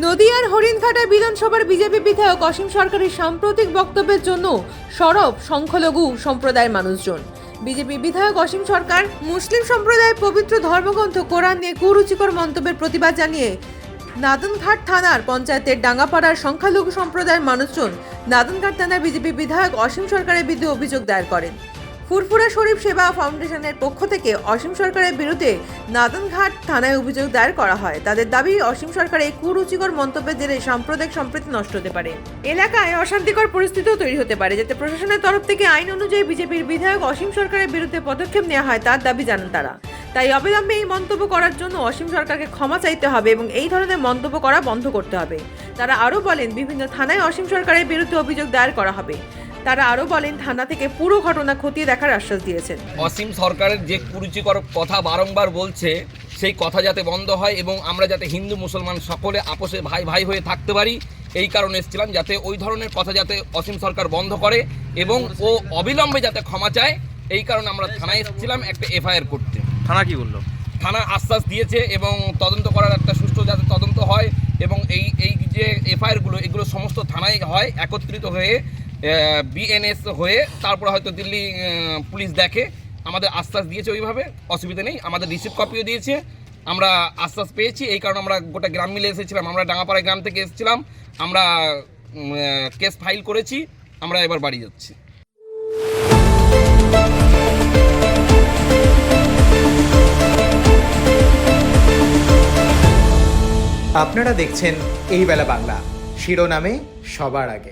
নদিয়ার হরিণঘাটা বিধানসভার বিজেপি বিধায়ক অসীম সরকারের সাম্প্রতিক বক্তব্যের জন্য সরব সংখ্যালঘু সম্প্রদায়ের মানুষজন। বিজেপি বিধায়ক অসীম সরকার মুসলিম সম্প্রদায়ের পবিত্র ধর্মগ্রন্থ, কোরআন নিয়ে কুরুচিকর মন্তব্যের প্রতিবাদ জানিয়ে নাদনঘাট থানার পঞ্চায়েতের ডাঙ্গাপাড়ার সংখ্যালঘু সম্প্রদায়ের মানুষজন নাদনঘাট থানার বিজেপি বিধায়ক অসীম সরকারের বিরুদ্ধে অভিযোগ দায়ের করেন। ফুরফুরা শরীফ সেবা ফাউন্ডেশনের পক্ষ থেকে অসীম সরকারের বিরুদ্ধে নাদনঘাট থানায় অভিযোগ দায়ের করা হয়। তাদের দাবি, অসীম সরকারের কুরুচিকর মন্তব্যের জেরে সাম্প্রদায়িক সম্প্রীতি নষ্ট হতে পারে। এলাকায় অশান্তিকর পরিস্থিতিও তৈরি হতে পারে, যাতে প্রশাসনের তরফ থেকে আইন অনুযায়ী বিজেপির বিধায়ক অসীম সরকারের বিরুদ্ধে পদক্ষেপ নেওয়া হয় তার দাবি জানান তারা। তাই অবিলম্বে এই মন্তব্য করার জন্য অসীম সরকারকে ক্ষমা চাইতে হবে এবং এই ধরনের মন্তব্য করা বন্ধ করতে হবে। তারা আরও বলেন, বিভিন্ন থানায় অসীম সরকারের বিরুদ্ধে অভিযোগ দায়ের করা হবে। তারা আরও বলেন থানা থেকে পুরো ঘটনা খতিয়ে দেখার আশ্বাস দিয়েছেন। অসীম সরকারের যে কুরুচিকর কথা বারংবার বলছে সেই কথা যাতে বন্ধ হয় এবং আমরা যাতে হিন্দু মুসলমান সকলে আপোষে ভাই ভাই হয়ে থাকতে পারি এই কারণে এসেছিলাম যাতে ওই ধরনের কথা যাতে অসীম সরকার বন্ধ করে এবং ও অবিলম্বে যাতে ক্ষমা চায় এই কারণে আমরা থানায় এসেছিলাম একটা এফআইআর করতে। থানা কি বলল? থানা আশ্বাস দিয়েছে এবং তদন্ত করার একটা সুষ্ঠু যাতে তদন্ত হয় এবং এই এই যে এফআইআরগুলো এগুলো সমস্ত থানায় হয় একত্রিত হয়ে বিএনএস হয়ে তারপরে হয়তো দিল্লি পুলিশ দেখে আমাদের আশ্বাস দিয়েছে ওইভাবে, অসুবিধা নেই। আমাদের রিসিভ কপিও দিয়েছে। আমরা আশ্বাস পেয়েছি, এই কারণে আমরা গোটা গ্রাম মিলে এসেছিলাম। আমরা ডাঙাপাড়া গ্রাম থেকে এসেছিলাম। আমরা কেস ফাইল করেছি। আমরা এবার বাড়ি যাচ্ছি। আপনারা দেখছেন এই বেলা বাংলা। শিরোনামে সবার আগে।